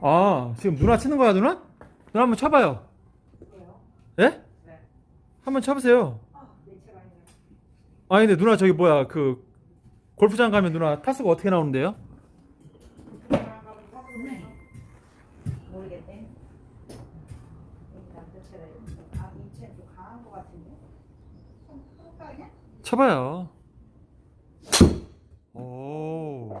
아 지금 누나 치는 거야 누나? 누나 한번 쳐봐요. 예? 한번 쳐보세요. 아니 근데 누나 저기 뭐야 그 골프장 가면 누나 타수가 어떻게 나오는데요? 아? 쳐봐요. 오.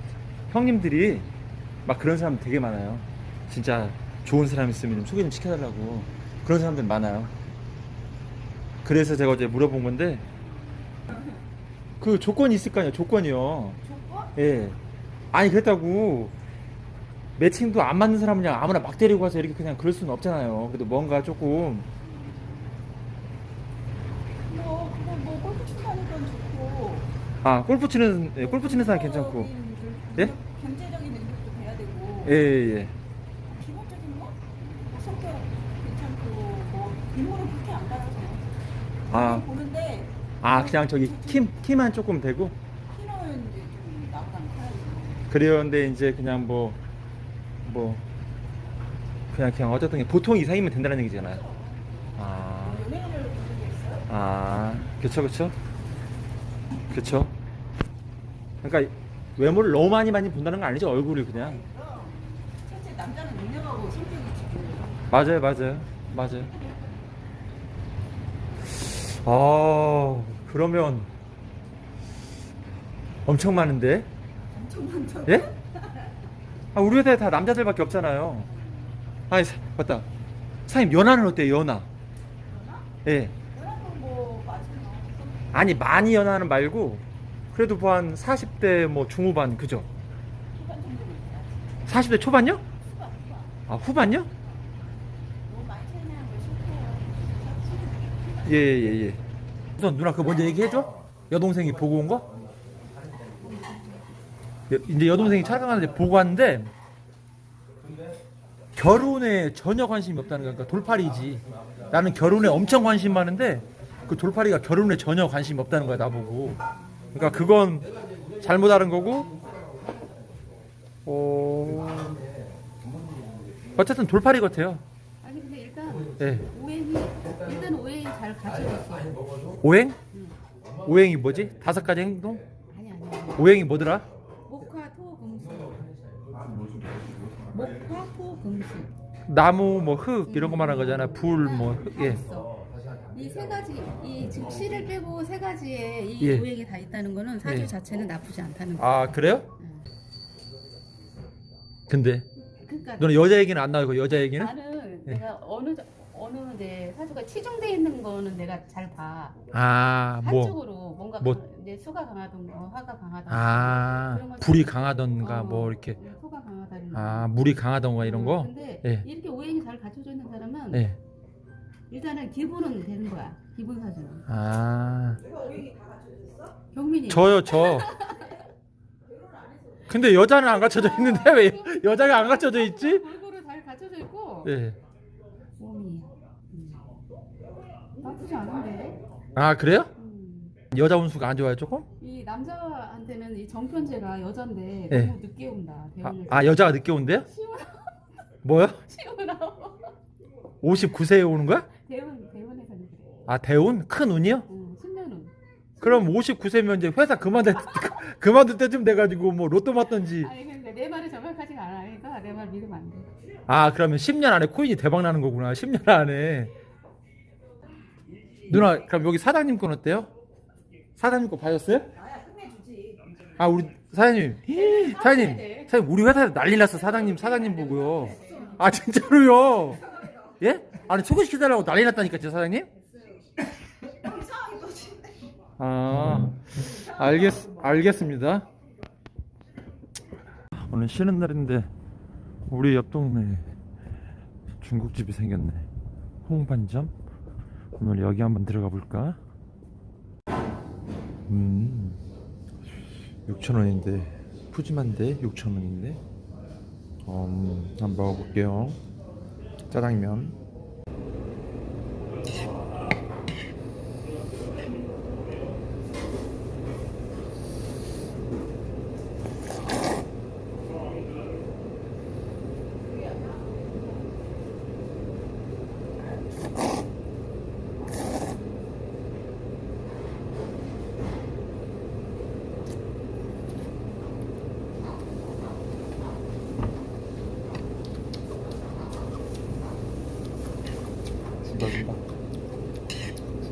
형님들이 막 그런 사람 되게 많아요. 진짜 좋은 사람 있으면 좀 소개 좀 시켜달라고 그런 사람들 많아요. 그래서 제가 어제 물어본 건데 그 조건이 있을 거 아니에요. 조건이요. 조건? 예. 아니 그랬다고 매칭도 안 맞는 사람을 그냥 아무나 막 데리고 가서 이렇게 그냥 그럴 수는 없잖아요. 그래도 뭔가 조금 뭐, 그거 뭐 골프 친다는 건 좋고. 아 골프 치는 예, 골프 치는 사람 괜찮고 예? 경제적인 능력도 돼야 되고. 예 예, 예. 기본적인 거? 뭐 성격 괜찮고 뭐 인물은 그렇게 안 받아서 아. 보는데 아 그냥 저기 키, 키만 조금 되고 키는 이제 좀 나보다는 커야지 그런데 이제 그냥 뭐 뭐 그냥 그냥 어쨌든 그냥 보통 이상이면 된다는 얘기잖아요. 아, 뭐 연예인을 있어요? 아, 그쵸 그쵸, 그쵸. 그러니까 외모를 너무 많이 많이 본다는 건 아니죠 얼굴이 그냥. 실제 남자는 능력하고 성격이 중요해요 맞아요 맞아요 맞아요. 아 그러면 엄청 많은데? 엄청 많죠 예? 아, 우리 회사에 다 남자들밖에 없잖아요. 아니, 사, 맞다. 사장님, 연하는 어때요, 연하? 예. 그러면 뭐 맞으나 아니, 많이 연하는 말고, 그래도 뭐 한 40대 뭐 중후반, 그죠? 후반 정도는 돼야지 40대 초반요? 아, 후반요? 싫고 예, 예, 예. 우선 누나 그거 먼저 얘기해줘? 여동생이 보고 온 거? 여- 이제 여동생이 촬영하는데 보고 왔는데, 결혼에 전혀 관심이 없다는 거니까 돌팔이지. 나는 결혼에 엄청 관심 많은데 그 돌팔이가 결혼에 전혀 관심이 없다는 거야 나보고. 그러니까 그건 잘못 알은 거고. 어... 어쨌든 돌팔이 같아요. 아니 근데 일단 예. 오행이 일단 오행이 잘 갖춰졌어. 오행? 오행이 뭐지? 다섯 가지 행동? 아니 아니. 오행이 뭐더라? 목화 토 금수. 목화 토 금수. 나무 뭐 흙 이런 거 말하는 거잖아. 불뭐 예. 이 세 가지 이 씨를 빼고 세 가지의 이 예. 오행이 다 있다는 거는 사주 예. 자체는 나쁘지 않다는 거. 아 그래요? 응. 근데 그러니까 너는 여자 얘기는 안 나오고 여자 얘기는? 나는 예. 내가 어느 저- 어느 내 사주가 치중돼 있는 거는 내가 잘 봐. 아 뭐. 한쪽으로 뭔가 뭐. 강- 이제 수가 강하던가 화가 강하던가. 아 그런 건 불이 잘- 강하던가 어, 뭐 이렇게 소가 강하다는 아 물이 강하던가 이런 어, 거? 근데 예. 이렇게 오행이 잘 갖춰져 있는 사람은 예. 일단은 기본은 되는 거야. 기본 사주는. 아 경민이. 저요 저. 근데 여자는 안 갖춰져 있는데 왜 여자가 안 갖춰져 있지? 골고루 잘 갖춰져 있고 예. 몸이 음. 나쁘지 않은데. 아 그래요? 음. 여자 운수가 안 좋아요 조금? 이 남자한테는 이 정편제가 여잔데 네. 너무 늦게 온다. 아. 아 여자가 늦게 온대요? 뭐요? 시원하. 59세에 오는 거야? 대운 대운에서는 그래. 아 대운? 큰 운이요? 응, 10년은. 그럼 59세면 이제 회사 그만둘 그만둘 때쯤 돼가지고 뭐 로또 맞던지 아니 근데 내 말이 정확하지가 않으니까 내 말 믿으면 안 돼. 아 그러면 10년 안에 코인이 대박 나는 거구나 10년 안에 누나 그럼 여기 사장님 건 어때요? 사장님 거 봐셨어요? 나야 끝내주지 아 우리 사장님 사장님 사장님 우리 회사에서 난리 났어 사장님 사장님 보고요 아 진짜로요 예? 아니 소개시켜달라고 난리 났다니까 저 사장님 아, 알겠 알겠습니다. 오늘 쉬는 날인데 우리 옆 동네에 중국집이 생겼네. 홍반점. 오늘 여기 한번 들어가 볼까? 음. 6천 원인데 푸짐한데 6천 원인데. 음, 한번 먹어볼게요. 짜장면.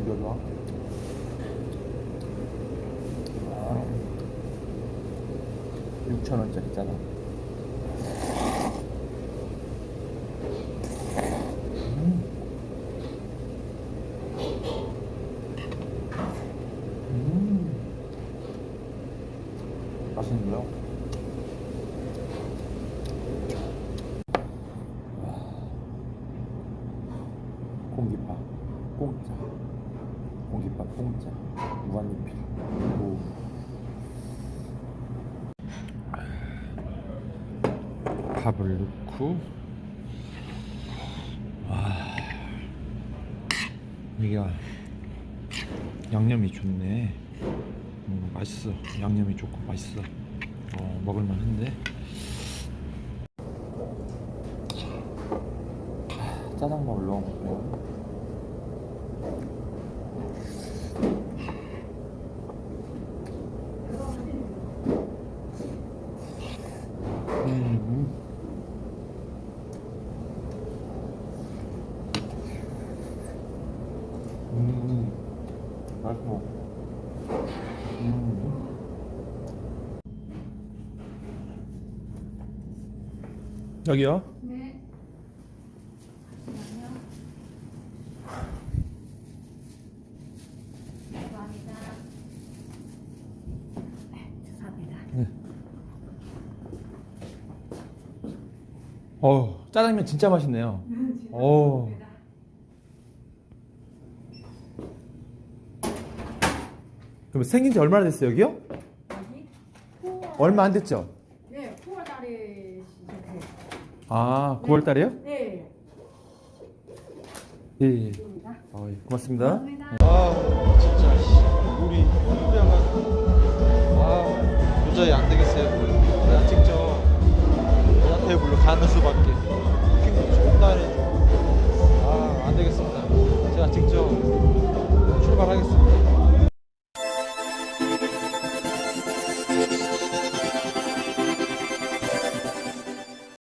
죽여줘. 아, 6천 원짜리잖아. 음. 음. 맛있는데요? 공깃밥 공짜 공짜 무한리필. 오. 밥을 넣고. 와 이게 양념이 좋네. 음, 맛있어. 양념이 좋고 맛있어. 어, 먹을만한데. 짜장밥을 넣어볼게요 음. 음. 맛있어. 음. 여기요? 네. 죄송합니다. 어, 짜장면 진짜 맛있네요. 어. 그럼 생긴 지 얼마나 됐어요, 여기요? 여기 9월, 얼마 안 됐죠? 네, 9월 달에 시작해요. 아, 9월 달에요? 네, 예, 예. 어, 예. 고맙습니다. 감사합니다. 아 진짜 씨, 우리 우리가 아 도저히 안 되겠어요. 내가 직접 여자 테이블로 가는 수밖에 존나 해줘. 아안 되겠습니다. 제가 직접 출발하겠습니다.